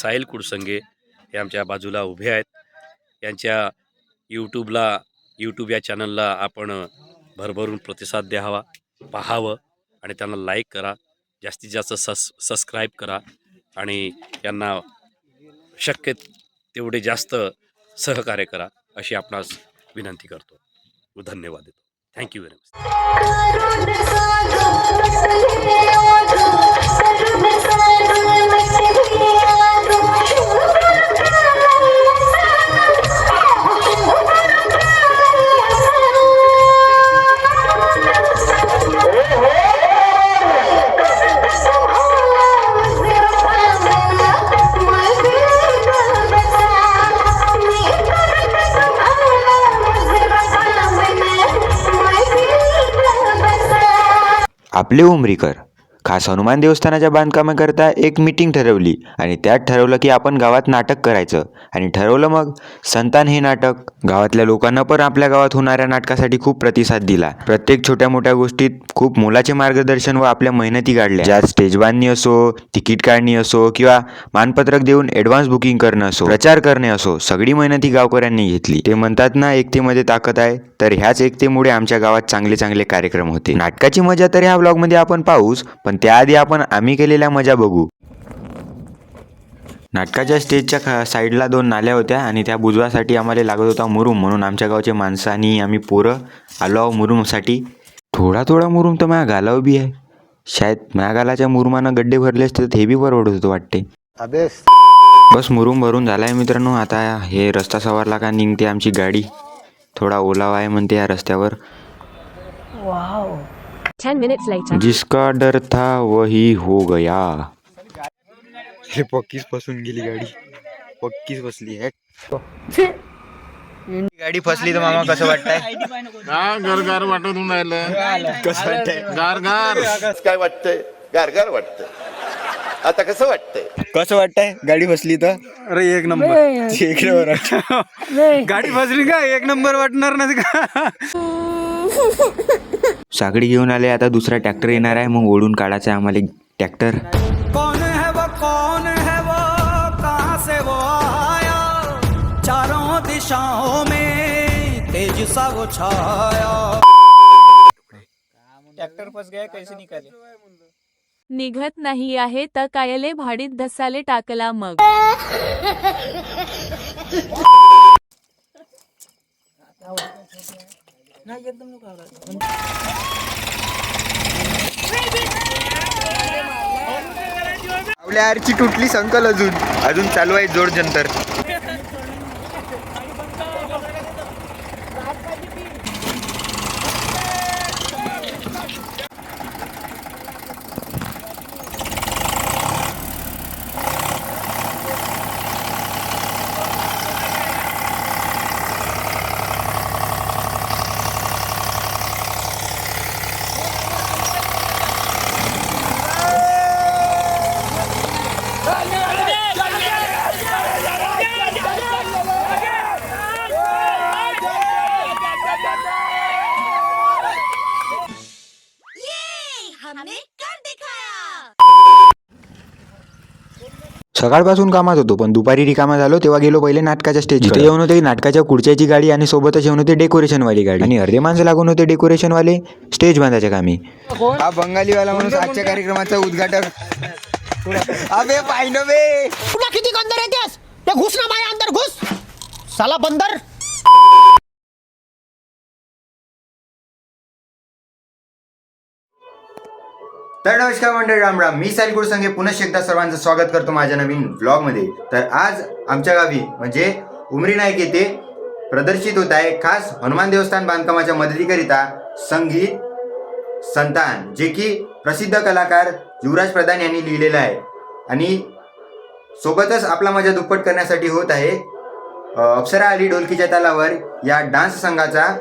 साहिल कुडसंगे हे आमच्या बाजूला उभे आहेत. यांच्या यूट्यूबला यूट्यूब या चॅनलला आपण भरभरून प्रतिसाद द्यावा पाहावं आणि त्यांना लाईक करा जास्तीत जास्त सस सबस्क्राईब करा आणि यांना शक्य तेवढे जास्त सहकार्य करा अशी आपणास विनंती करतो. धन्यवाद देतो. थँक्यू व्हेरी मच आपले उमरीकर खास हनुमान देवस्थानाच्या बांधकामाकरता एक मीटिंग ठरवली आणि त्यात ठरवलं की आपण गावात नाटक करायचं. आणि ठरवलं मग संतान हे नाटक. गावातल्या लोकांना पण आपल्या गावात होणाऱ्या नाटकासाठी खूप प्रतिसाद दिला. प्रत्येक छोट्या मोठ्या गोष्टीत खूप मोलाचे मार्गदर्शन व आपल्या मेहनती काढल्या ज्यात स्टेज बांधणी असो तिकीट काढणी असो किंवा मानपत्रक देऊन ॲडव्हान्स बुकिंग करणं असो प्रचार करणे असो सगळी मेहनती गावकऱ्यांनी घेतली. ते म्हणतात ना एकतेमध्ये ताकद आहे. तर ह्याच एकतेमुळे आमच्या गावात चांगले चांगले कार्यक्रम होते. नाटकाची मजा तर ह्या ब्लॉगमध्ये आपण पाहूच पण त्याआधी आपण आम्ही केलेल्या मजा बघू. नाटकाच्या स्टेजच्या खा साईडला दोन नाल्या होत्या आणि त्या बुजवासाठी आम्हाला लागत होता मुरुम म्हणून आमच्या गावचे माणसं आणि आम्ही पोरं आलो आहो मुरुमसाठी. थोडा थोडा मुरुम तर माझ्या गालावर बी आहे. शायद माझ्या गालाच्या मुरुमानं गड्डे भरले असते तर हे बी परवडत होतं वाटते. बस मुरुम भरून झाला आहे मित्रांनो आता हे रस्ता सवारला का निघते आमची गाडी. थोडा ओलावा आहे म्हणते या रस्त्यावर. later. जिसका डर था वही हो गया। हे पक्कीच फसून गेली गाडी। पक्कीच फसली आहे गाडी फसली तर मामा कसं वाटतंय? हा गरगार वाटून राहिलं. कसं वाटतंय? गार गार. काय वाटतंय? गारगार वाटतंय. आता कसं वाटतंय? कसं वाटतंय? गाडी फसली तर? अरे एक नंबर. एक नंबर गाडी फसली का? एक नंबर वाटणार नाही का? सागडी घेऊन आले आता दुसरा ट्रॅक्टर येणार आहे मग ओढून काढायचा आहे आम्हाला ट्रॅक्टर ट्रॅक्टर फस गया कैसे निकाले? निघत नाही आहे तर कायले भाडीत धसाले टाकला मग. आपल्या आरची तुटली संकल अजून. अजून चालू आहे जोड जंतर सकाळपासून कामात होतो पण दुपारी रिकामा झालो तेव्हा गेलो पहिले नाटकाच्या स्टेज जिथे येऊन होते नाटकाच्या खुर्च्याची गाडी आणि सोबतच येऊन होते डेकोरेशन वाली गाडी. आणि अर्धे माणसं लागून होते डेकोरेशन वाले स्टेज बांधायच्या कामी. हा बंगालीवाला म्हणून आजच्या कार्यक्रमाचं उद्घाटन. अबे पाहिलं बे. तुला किती अंदर येतेस? ते घुस ना माझ्या अंदर घुस. साला बंदर. तर नमस्कार मंडळी रामराम मी सालकुड संघे पुनश्च एकदा सर्वांचं स्वागत करतो माझ्या नवीन ब्लॉगमध्ये तर आज आमच्या गावी म्हणजे उमरी नाईक येथे प्रदर्शित होत आहे खास हनुमान देवस्थान बांधकामाच्या मदतीकरिता संगीत संतान जे की प्रसिद्ध कलाकार युवराज प्रधान यांनी लिहिलेलं आहे. आणि सोबतच आपला मजा दुप्पट करण्यासाठी होत आहे अप्सरा अली ढोलकीच्या तालावर या डान्स संघाचा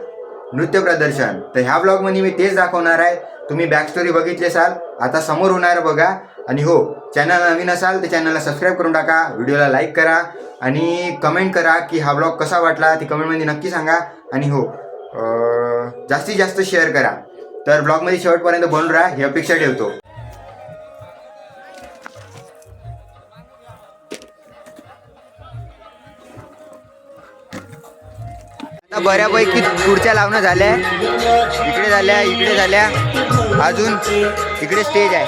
नृत्य प्रदर्शन. तर ह्या ब्लॉगमध्ये मी तेच दाखवणार आहे. तुम्ही बॅक स्टोरी बघितली असाल आता समोर होणार बघा. आणि हो चॅनल नवीन असाल तर चॅनलला सबस्क्राईब करून टाका व्हिडिओला लाईक करा. आणि कमेंट करा की हा ब्लॉग कसा वाटला ती कमेंटमध्ये नक्की सांगा. आणि हो जास्तीत जास्त शेअर करा. तर ब्लॉगमध्ये शेवटपर्यंत बनून राहा ही अपेक्षा ठेवतो. बऱ्यापैकी खुर्च्या लावणं झाल्या. इकडे झाल्या इकडे झाल्या. अजून इकडे स्टेज आहे.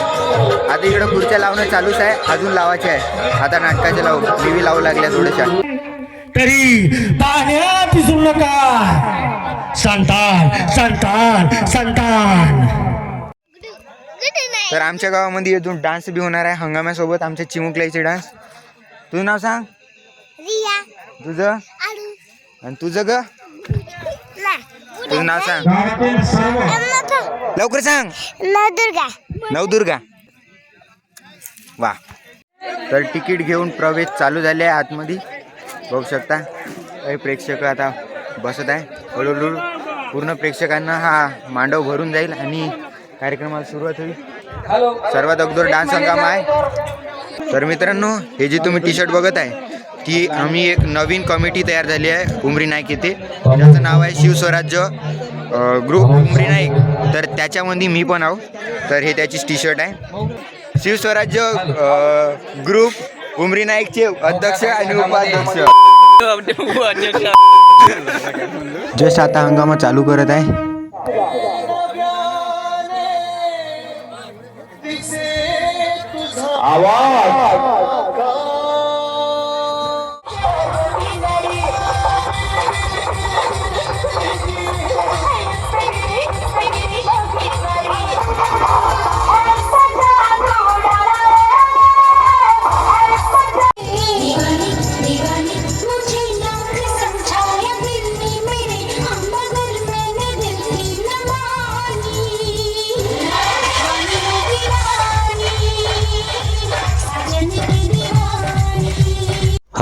आता इकडे खुर्च्या लावणं चालूच आहे. अजून लावायचे आहे. आता नाटकाचे लावू टीव्ही लावू लागल्या थोड्याशा. तरी पाण्यात विसरू नका. संतान संतान संतान. तर आमच्या गावामध्ये अजून डान्स बी होणार आहे. हंगाम्यासोबत आमच्या चिमुकल्याचे डान्स तुझं नाव सांग. रिया. तुझं? आणि तुझं ग? तुझं नाव सांग. लवकर सांग. नवदुर्गा. नवदुर्गा. वा. तर तिकीट घेऊन प्रवेश चालू झाले आहे आतमध्ये. बघू शकता. काही प्रेक्षक आता बसत आहे. हळूहळू पूर्ण प्रेक्षकांना हा मांडव भरून जाईल आणि कार्यक्रमाला सुरुवात होईल. सर्वात अगोदर डान्स हंगामा आहे. तर मित्रांनो हे जे तुम्ही टी शर्ट बघत आहे ती आम्ही एक नवीन कमिटी तयार झाली आहे उमरी नाईक येथे. ज्याचं नाव आहे शिवस्वराज्य ग्रुप उमरी नाईक. तर त्याच्यामध्ये मी पण आहो. तर हे त्याची टी शर्ट आहे शिवस्वराज्य ग्रुप उमरी नाईकचे अध्यक्ष आणि उपाध्यक्ष. जस्ट आता हंगामा चालू करत आहे. मुझे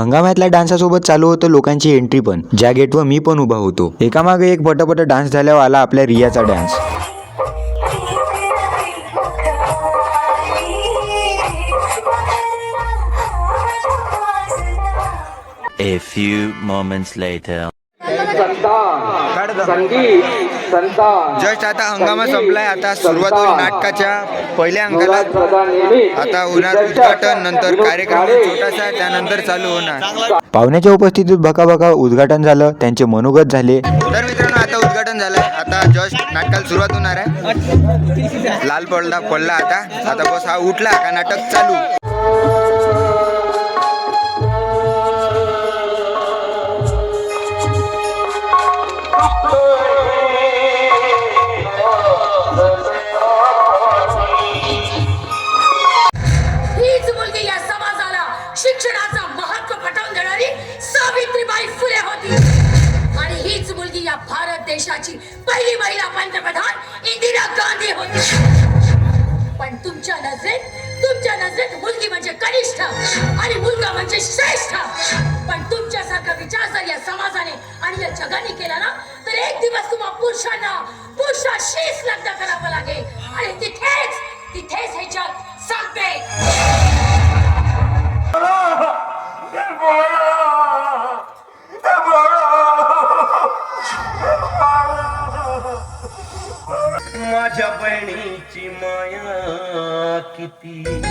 हंगामातल्या डान्सासोबत चालू होतं लोकांची एंट्री पण. ज्या गेटवर मी पण उभा होतो. एकामागे एक पटपट डान्स झाल्यावर आला आपल्या रियाचा dance. A few moments later. Just आता हंगामा संपलाय. आता सुरुवात होईल नाटकाच्या पहिल्या अंकाला. आता होणार उद्घाटन नंतर कार्यक्रम छोटासा आहे, त्यानंतर चालू होणार. पाहुण्याच्या उपस्थितीत बका बका उद्घाटन झालं त्यांचे मनोगत झाले. तर मित्रांनो आता उद्घाटन झालंय. आता जस्ट नाटकाला सुरुवात होणार आहे. लाल पडला पडला आता. आता बस हा उठला का नाटक चालू? महत्त्व पटवून देणारी सावित्रीबाई फुले होती. आणि हीच मुलगी या भारत देशाची पहिली महिला पंतप्रधान इंदिरा गांधी होती. पण तुमच्या नजरेत तुमच्या नजरेत मुलगी म्हणजे कनिष्ठ आणि मुलगा म्हणजे श्रेष्ठ. पण तुमच्यासारखा विचार जर या समाजाने आणि या जगाने केला ना तर एक दिवस तुम्हा पुरुषांना पुरुषाशीच लग्न करावं लागेल. आणि तिथेच तिथेच हे जग संपेल. माया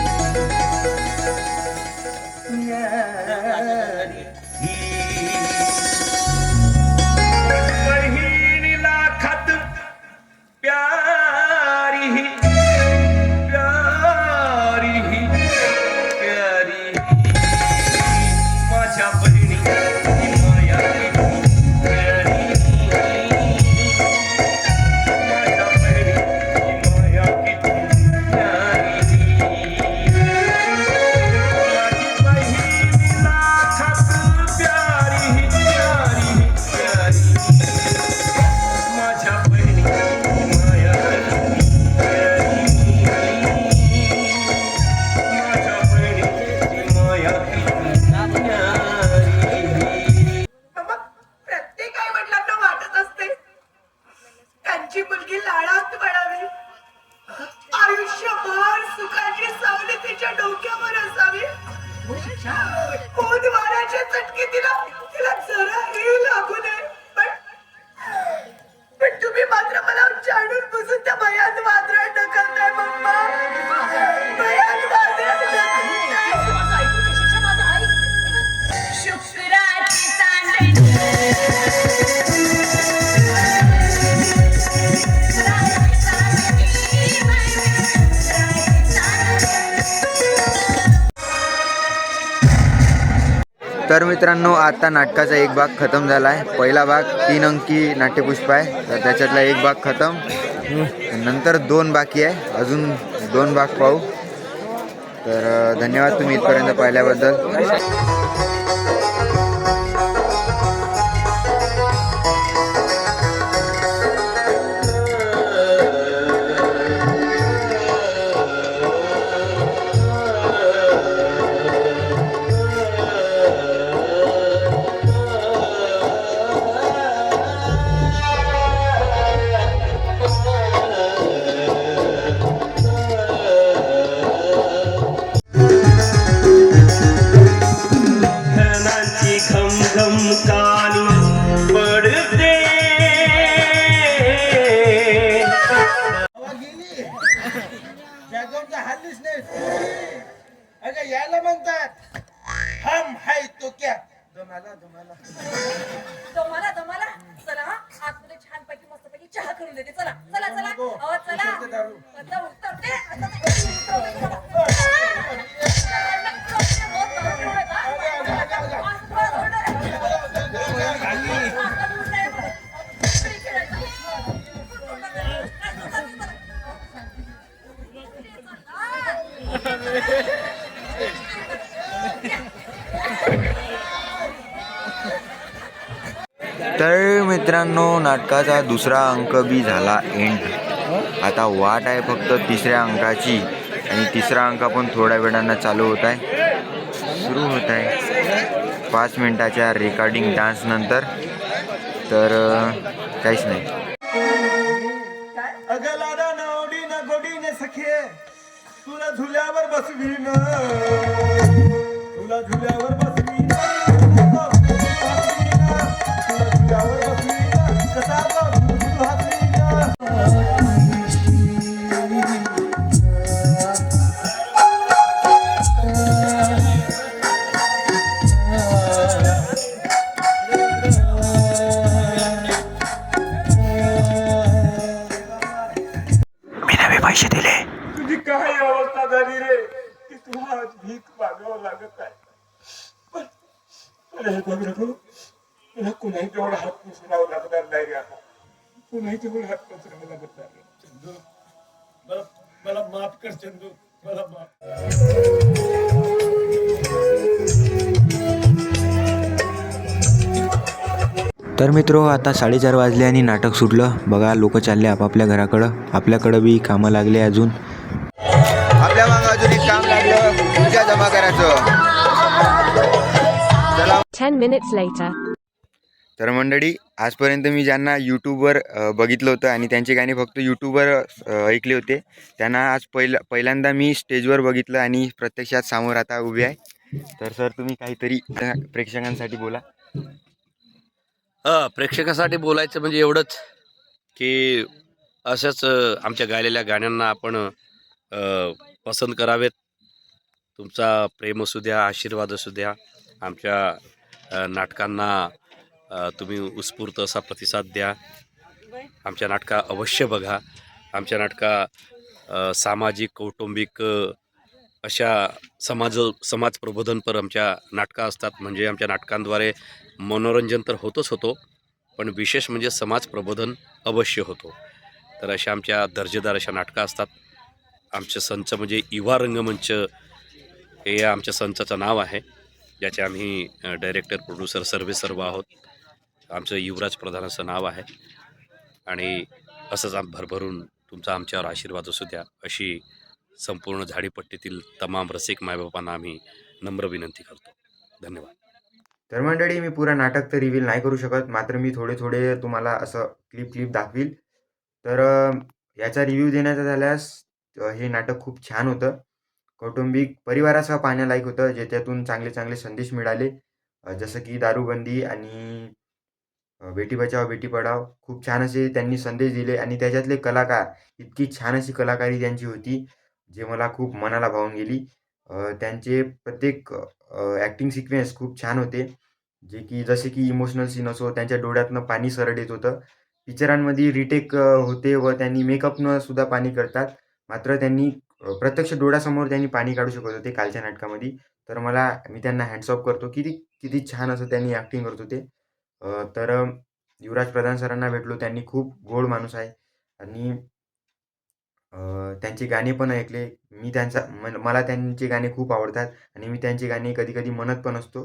तर मित्रांनो आता नाटकाचा एक भाग खतम झाला आहे पहिला भाग तीन अंकी नाट्यपुष्प आहे. तर त्याच्यातला एक भाग खतम. नंतर दोन बाकी आहे. अजून दोन भाग पाहू. तर धन्यवाद तुम्ही इथपर्यंत पाहिल्याबद्दल. तर मित्रांनो नाटकाचा दुसरा अंक बी झाला एंड आता वाट आहे फक्त तिसऱ्या अंकाची. आणि तिसरा अंक पण थोड्या वेळानं चालू होत आहे. सुरू होत आहे. पाच मिनिटाच्या रेकॉर्डिंग डान्स नंतर. तर काहीच नाही. तुला झुल्यावर बसवीन. तुला झुल्यावर बसवीन. तुला झुल्यावर पण हे बघ रघु, तुला कुणाही जवळ हात पसरावं लागणार नाही रे आता. कुणाही जवळ हात पसरावं लागत नाही चंदू मला मला माफ कर चंदू मला माफ. तर मित्रो आता साडेचार वाजले आणि नाटक सुटलं. बघा लोक चालले आपापल्या घराकडं. आपल्याकडं बी कामं लागले अजून. आपल्या मागं अजून एक काम लागलं. पूजा जमा करायचं. 10 minutes later. तर मंडळी आजपर्यंत मी ज्यांना यूट्यूबवर बघितलं होतं आणि त्यांचे गाणे फक्त यूट्यूबवर ऐकले होते त्यांना आज पहिला पहिल्यांदा मी स्टेजवर बघितलं आणि प्रत्यक्षात समोर आता उभे आहे. तर सर तुम्ही काहीतरी प्रेक्षकांसाठी बोला. हा प्रेक्षकासाठी बोलायचं म्हणजे एवढंच की असंच अ, आमच्या गायलेल्या गाण्यांना आपण पसंत करावेत. तुमचा प्रेम असू द्या आशीर्वाद असू द्या आमच्या नाटकांना तुम्ही उत्स्फूर्त असा प्रतिसाद द्या. आमच्या नाटका अवश्य बघा. आमच्या नाटका सामाजिक कौटुंबिक अशा समाज समाज प्रबोधनपर आमच्या नाटकं असतात. म्हणजे आमच्या नाटकांद्वारे मनोरंजन तर होतच होतो पण विशेष म्हणजे समाज प्रबोधन अवश्य होतो. तर अशा आमच्या दर्जेदार अशा नाटकं असतात. आमचे संच म्हणजे युवा रंगमंच हे या आमच्या संचाचं नाव आहे. ज्याचे आम्ही डायरेक्टर प्रोड्युसर सर्वे सर्व आहोत. आमचं युवराज प्रधान असं नाव आहे. आणि असंच आम भरभरून तुमचा आमच्यावर आशीर्वाद असू द्या अशी संपूर्ण झाडीपट्टीतील तमाम रसिक मायबापांना आम्ही नम्र विनंती करतो. धन्यवाद. तर मंडळी मी पुरा नाटक तर रिव्हील नाही करू शकत मात्र मी थोडे थोडे तुम्हाला असं क्लिप क्लिप दाखवील. तर याचा रिव्ह्यू देण्याचा झाल्यास हे नाटक खूप छान होतं. कौटुंबिक परिवारासह पाहण्यालायक होतं ज्याच्यातून चांगले चांगले संदेश मिळाले. जसं की दारूबंदी आणि बेटी बचाव बेटी पढाव खूप छान असे त्यांनी संदेश दिले आणि त्याच्यातले कलाकार इतकी छान अशी कलाकारी त्यांची होती जे मला खूप मनाला भावून गेली. त्यांचे प्रत्येक ॲक्टिंग सिक्वेन्स खूप छान होते जे की जसे की इमोशनल सीन असो त्यांच्या डोळ्यातनं पाणी सरळ येत होतं. पिक्चरांमध्ये रिटेक होते व त्यांनी मेकअपनं सुद्धा पाणी करतात मात्र त्यांनी प्रत्यक्ष डोळ्यासमोर त्यांनी पाणी काढू शकत होते कालच्या नाटकामध्ये. तर मला मी त्यांना हँड्स ऑफ करतो. किती किती छान असं त्यांनी ॲक्टिंग करत होते. तर युवराज प्रधान सरांना भेटलो. त्यांनी खूप गोड माणूस आहे. आणि त्यांचे गाणे पण ऐकले. मी त्यांचा मन मला त्यांचे गाणे खूप आवडतात. आणि मी त्यांचे गाणे कधी-कधी म्हणत पण असतो.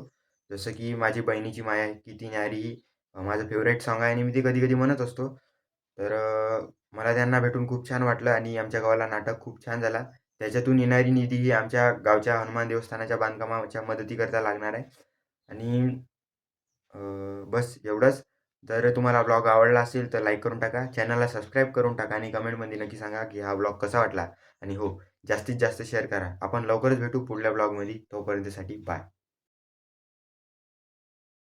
जसं की माझी बहिणीची माया किती न्यारी ही. माझं फेवरेट सॉन्ग आहे. आणि मी ते कधी-कधी म्हणत असतो. तर मला त्यांना भेटून खूप छान वाटलं आणि आमच्या गावाला नाटक खूप छान झाला. त्याच्यातून येणारी निधी ही आमच्या गावच्या हनुमान देवस्थानाच्या बांधकामाच्या मदतीकरता लागणार आहे आणि बस एवढंच. जर तुम्हाला ब्लॉग आवडला असेल तर लाईक करून टाका. चॅनलला सबस्क्राईब करून टाका आणि कमेंटमध्ये नक्की सांगा की हा ब्लॉग कसा वाटला आणि हो, जास्तीत जास्त शेअर करा. आपण लवकरच भेटू पुढल्या ब्लॉगमध्ये. तोपर्यंतसाठी बाय.